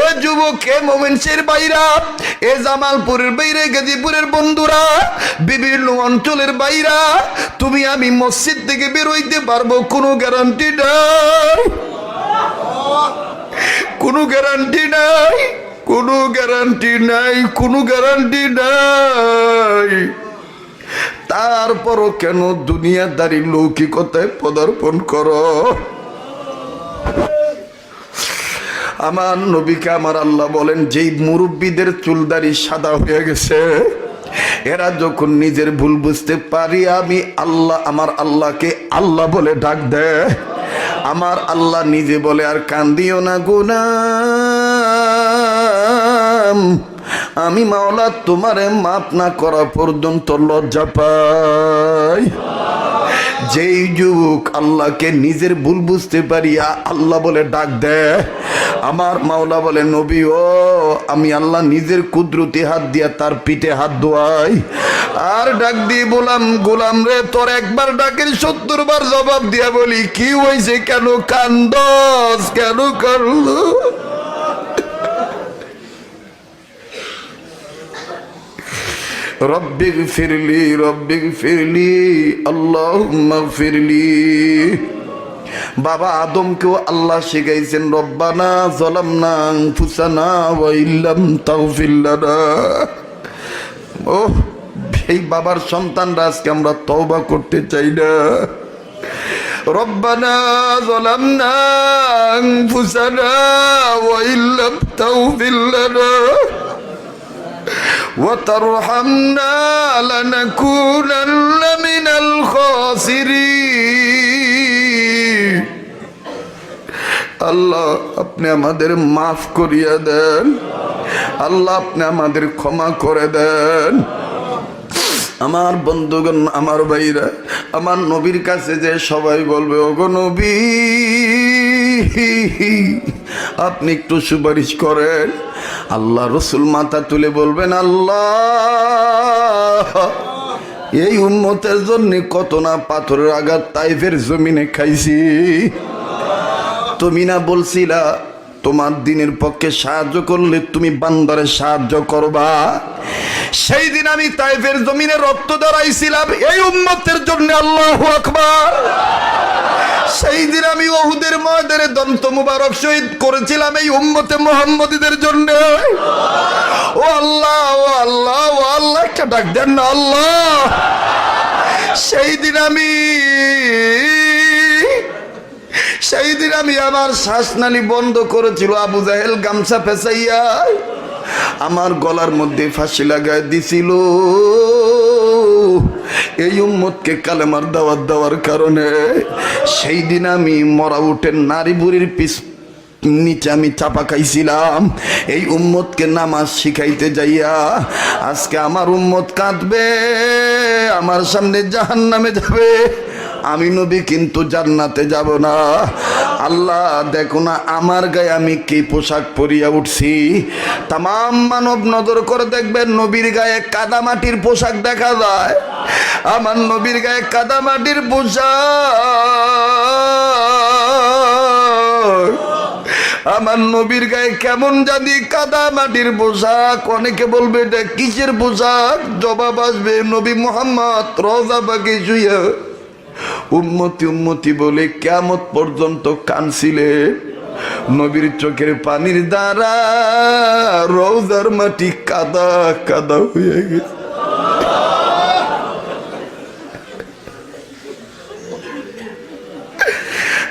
এ যুবক, এ মোমেন্সের বাইরা এ জামালপুরের বাইরে গাজীপুরের বন্ধুরা, বিভিন্ন অঞ্চলের বাইরা তুমি আমি মসজিদ থেকে বেরোইতে পারব, কোনো গ্যারান্টি নাই। কোনো গ্যারান্টি নাই, কোনো গ্যারান্টি নাই, কোনো গ্যারান্টি নাই। তারপরও কেন দুনিয়াদারি লৌকিকতায় পদার্পণ করো? আমার নবীকে আমার আল্লাহ বলেন, যেই মুরব্বীদের চুলদারি সাদা হয়ে গেছে, এরা যখন নিজের ভুল বুঝতে পারি, আমি আল্লাহ, আমার আল্লাহকে আল্লাহ বলে ডাক দেয়। আমার আল্লাহ নিজে বলে, আর কান্দিও না গুনাম আমি মাওলা তোমারে মাপ না করা পর্যন্ত লজ্জা পাই। যেই যুবক আল্লাহকে নিজের ভুল বুঝতে পারিয়া আল্লাহ বলে ডাক দেয়, আমার মাওলা বলে, নবী ও, আমি আল্লাহ নিজের কুদরতি হাত দিয়া তার পিঠে হাত দোয়াই আর ডাক দিয়ে বললাম, গোলাম রে, তোর একবার ডাকের সত্তর বার জবাব দিয়া বলি, কি হয়েছে? কেন কান্দস? কেন করল رب اغفر لي رب اغفر لي اللهم اغفر لي বাবা আদমকেও আল্লাহ শিখাইছেন রব্বানা জলামনা আনফুসানা ওয়া ইল্লাম তাগফির লানা ও এই বাবার সন্তানরা আজকে আমরা তওবা করতে চাই না ربنا ظلمنا أنفسنا وإن لم تغفر لنا وترحمنا لنكونن من الخاسرين আল্লাহ আপনি আমাদের মাফ করিয়া দেন আল্লাহ আপনি আমাদের ক্ষমা করে দেন আমার বন্ধুগণ আমার ভাইরা আমার নবীর কাছে যে সবাই বলবে ওগো নবী আপনি একটু সুপারিশ করেন। আল্লাহ রসুল মাথা তুলে বলবেন, আল্লাহ, এই উন্মতের জন্য কত না পাথরের আঘাত তাইফের জমিনে খাইছি। তুমি না বলছিলা, তোমার দিনের পক্ষে সাহায্য করলে তুমি বান্দারে সাহায্য করবা। সেই দিন আমি তাইফের জমিনে রক্ত দাঁড়াইছিলাম এই উন্মতের জন্য আল্লাহ আকবার। সেই দিন আমি ওহুদের ময়দানে দন্ত মুবারক শহীদ করেছিলাম এই উম্মতে মোহাম্মদীদের জন্য। ও আল্লাহ ও আল্লাহ ও আল্লাহ, একটা ডাক দেন না, আল্লাহ। সেই দিন আমি, সেই দিন আমি আমার শ্বাসনালী বন্ধ করেছিল আবু জাহেল গামছা ফেসাইয়া আমার গলার মধ্যে ফাঁসি লাগায় দিছিল। এই উম্মতকে কালেমার দাওয়াত দেওয়ার কারণে সেই দিন আমি মরা উঠেন নারী বুড়ির পিস নিচে আমি চাপা খাইছিলাম। এই উম্মতকে নামাজ শিখাইতে যাইয়া আজকে আমার উম্মত কাঁদবে, আমার সামনে জাহান নামে যাবে। আমি নবী কিন্তু জান্নাতে যাব না। আল্লাহ, দেখো না, আমার গায়ে আমি কি পোশাক পরিয়া উঠছি। তাম মানব নজর করে দেখবেন নবীর গায়ে কাদামাটির পোশাক দেখা যায়। আমার নবীর গায়ে কাদামাটির পোশাক। আমার নবীর গায়ে কেমন জানি কাদা মাটির পোশাক। অনেকে বলবে, এটা কিসের পোশাক? জবাব আসবে, নবী মোহাম্মদ রোজা বাগে শুয়ে। উম্মতি উম্মতি বলে কেমত পর্যন্ত কানছিলে। নবীর চোখের পানির দ্বারা রোজার মাটি কাদা কাদা হয়ে গেছে।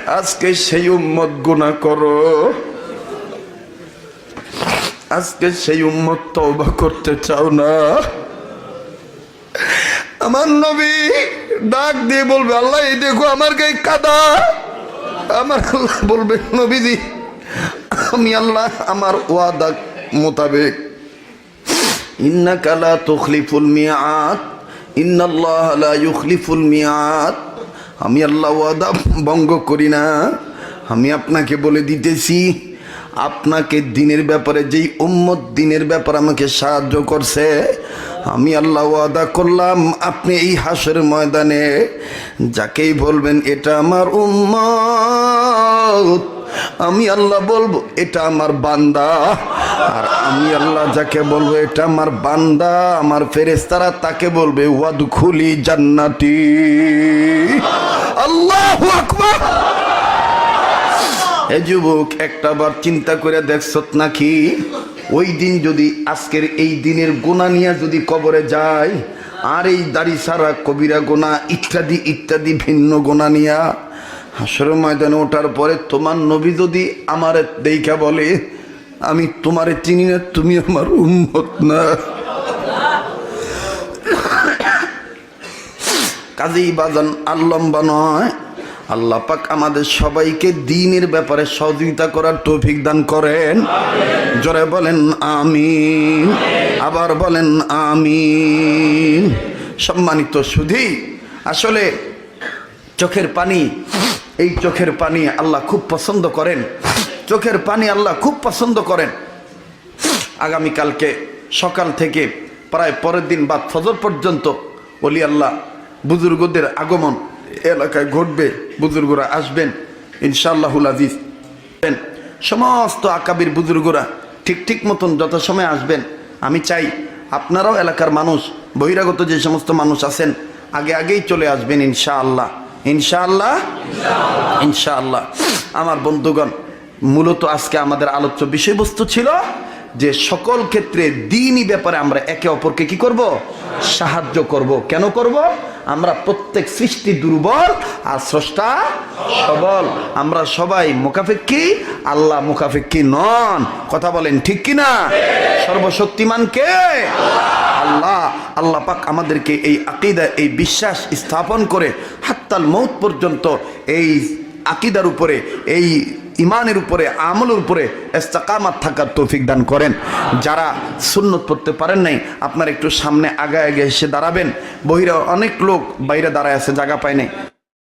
আজকে সেই উম্মত গুণা করো। আজকে সেই উম্মত তওবা করতে চাও না। আমার নবী ডাক দিয়ে বলবে, আল্লাহ, এই দেখো, আমার গায়ে কাদা। আমার আল্লাহ বলবে, নবীজি, আমি আল্লাহ, আমার ওয়াদা মোতাবেক। ইন্নাকা লা তুখলিফুল মিয়াত, ইন্নাল্লাহ লা ইউখলিফুল মিয়াত। আমি আল্লাহ ওয়াদা ভঙ্গ করি না। আমি আপনাকে বলে দিতেছি, আপনাকে দিনের ব্যাপারে, যেই উম্মত দিনের ব্যাপারে আমাকে সাহায্য করছে আমি আল্লাহ ওয়াদা করলাম, আপনি এই হাসের ময়দানে যাকেই বলবেন, এটা আমার উম্মত। আমি আল্লাহ বলব, এটা আমার বান্দা। আর আমি আল্লাহ যাকে বলব, এটা আমার বান্দা। আমার ফেরেস্তারা তাকে বলবে, ওয়াদখুলি জান্নাতি। আল্লাহু এ যুবক, একটা বার চিন্তা করে দেখছত নাকি? ওই দিন যদি আজকের এই দিনের গোনা নিয়ে যদি কবরে যায়, আর এই দাড়ি সারা কবিরা গোনা ইত্যাদি ইত্যাদি ভিন্ন গোনা নিয়া হাসর ময়দানে ওঠার পরে তোমার নবী যদি আমার দেখা বলে, আমি তোমারে চিনি না, তুমি আমার উন্মত না। কাজেই বাজান আল্লম্বা নয়। আল্লাহ পাক আমাদের সবাইকে দিনের ব্যাপারে সহযোগিতা করার তৌফিক দান করেন। জোরে বলেন আমিন, আবার বলেন আমিন। সম্মানিত সুধি, আসলে চোখের পানি, এই চোখের পানি আল্লাহ খুব পছন্দ করেন। চোখের পানি আল্লাহ খুব পছন্দ করেন। আগামীকালকে সকাল থেকে প্রায় পরের দিন বা ফজর পর্যন্ত অলি আল্লাহ বুজুর্গদের আগমন এলাকায় ঘটবে, বুজুর্গরা আসবেন, ইনশাআল্লাহুল আজিজ। সমস্ত আকাবির বুজুর্গরা ঠিক ঠিক মতন যত সময় আসবেন, আমি চাই আপনারাও এলাকার মানুষ, বহিরাগত যে সমস্ত মানুষ আছেন, আগে আগেই চলে আসবেন ইনশাআল্লাহ। ইনশাআল্লাহ? ইনশাআল্লাহ। আমার বন্ধুগণ, মূলত আজকে আমাদের আলোচ্য বিষয়বস্তু ছিল যে সকল ক্ষেত্রে দিনই ব্যাপারে আমরা একে অপরকে কি করব? সাহায্য করব। কেন করব? আমরা প্রত্যেক সৃষ্টি দুর্বল আর স্রষ্টা সবল। আমরা সবাই মোকাফেক্কি আল্লাহ মোকাফেক্কি নন। কথা বলেন ঠিক কি না? সর্বশক্তিমান কে? আল্লাহ। আল্লাহ পাক আমাদেরকে এই আকিদা, এই বিশ্বাস স্থাপন করে হাত্তাল মৌত পর্যন্ত এই আকিদার উপরে, এই ইমানের উপরে, আমলের উপরে এস্তাকামাত থাকার তৌফিক দান করেন। যারা সুন্নত পড়তে পারেন নাই, আপনার একটু সামনে আগে আগে এসে দাঁড়াবেন। বহিরা অনেক লোক বাইরে দাঁড়ায় আছে, জায়গা পায় নাই।